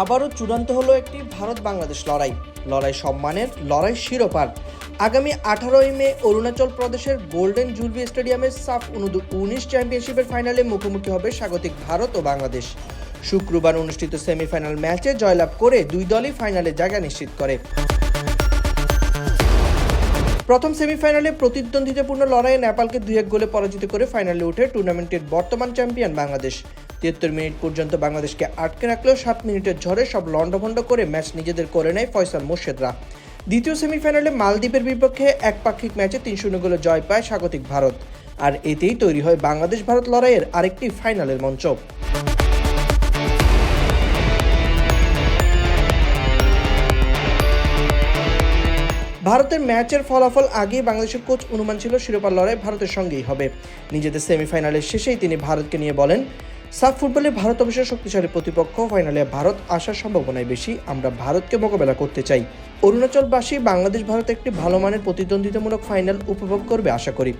আবারও চূড়ান্ত হলো একটি ভারত বাংলাদেশ লড়াই। লড়াই সম্মানের লড়াই শিরোপার। আগামী আঠারোই মে অরুণাচল প্রদেশের গোল্ডেন জুলবি স্টেডিয়ামের সাফ উনিশ চ্যাম্পিয়নশিপের ফাইনালে মুখোমুখি হবে স্বাগতিক ভারত ও বাংলাদেশ। শুক্রবার অনুষ্ঠিত সেমিফাইনাল ম্যাচে জয়লাভ করে দুই দলই ফাইনালে জায়গা নিশ্চিত করে। প্রথম সেমিফাইনালে প্রতিদ্বন্দ্বিতাপূর্ণ লড়াইয়ে নেপালকে দুই এক গোলে পরাজিত করে ফাইনালে উঠে টুর্নামেন্টের বর্তমান চ্যাম্পিয়ন বাংলাদেশ। তিয়াত্তর মিনিট পর্যন্ত বাংলাদেশকে আটকে রাখলেও সাত মিনিটের ঝড়ে সব লন্ডভন্ড করে ম্যাচ নিজেদের করে নেয় ফয়সাল মোর্শেদরা। দ্বিতীয় সেমিফাইনালে মালদ্বীপের বিপক্ষে একপাক্ষিক ম্যাচে তিন শূন্য গোলে জয় পায় স্বাগতিক ভারত। আর এতেই তৈরি হয় বাংলাদেশ ভারত লড়াইয়ের আরেকটি ফাইনালের মঞ্চ। ভারতের ম্যাচের ফলাফল আগেই বাংলাদেশের কোচ অনুমান ছিল শিরোপার লড়াই ভারতের সঙ্গেই হবে। নিজেদের সেমিফাইনালের শেষেই তিনি ভারতকে নিয়ে বলেন, সাফ ফুটবলে ভারত অবশ্য শক্তিশালী প্রতিপক্ষ। ফাইনালে ভারত আসার সম্ভাবনাই বেশি। আমরা ভারতকে মোকাবেলা করতে চাই। অরুণাচলবাসী বাংলাদেশ ভারত একটি ভালো মানের প্রতিদ্বন্দ্বিতামূলক ফাইনাল উপভোগ করবে আশা করি।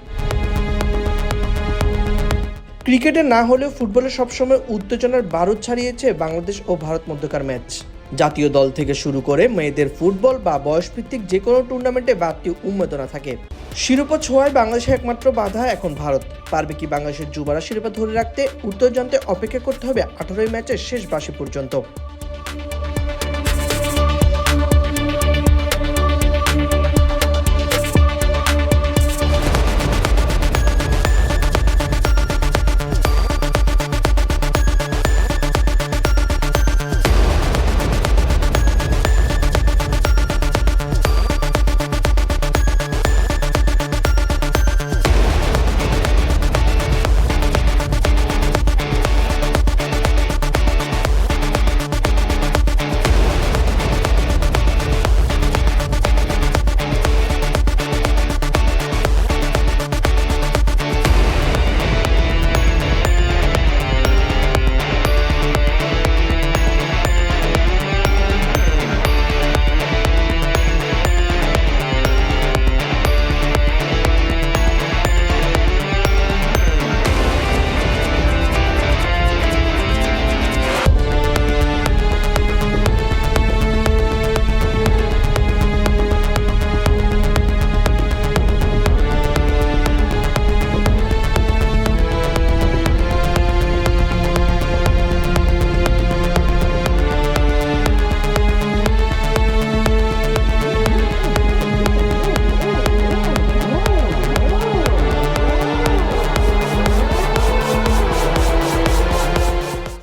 ক্রিকেটে না হলেও ফুটবলে সবসময় উত্তেজনার বারুদ ছাড়িয়েছে বাংলাদেশ ও ভারত মধ্যকার ম্যাচ। জাতীয় দল থেকে শুরু করে মেয়েদের ফুটবল বা বয়সভিত্তিক যে কোনো টুর্নামেন্টে বাড়তি উন্মেদনা থাকে। শিরোপা ছোঁয়ায় বাংলাদেশের একমাত্র বাধা এখন ভারত। পারবে কি বাংলাদেশের যুবরা শিরোপা ধরে রাখতে? উত্তর জানতে অপেক্ষা করতে হবে আঠারোই ম্যাচের শেষ বাসি পর্যন্ত।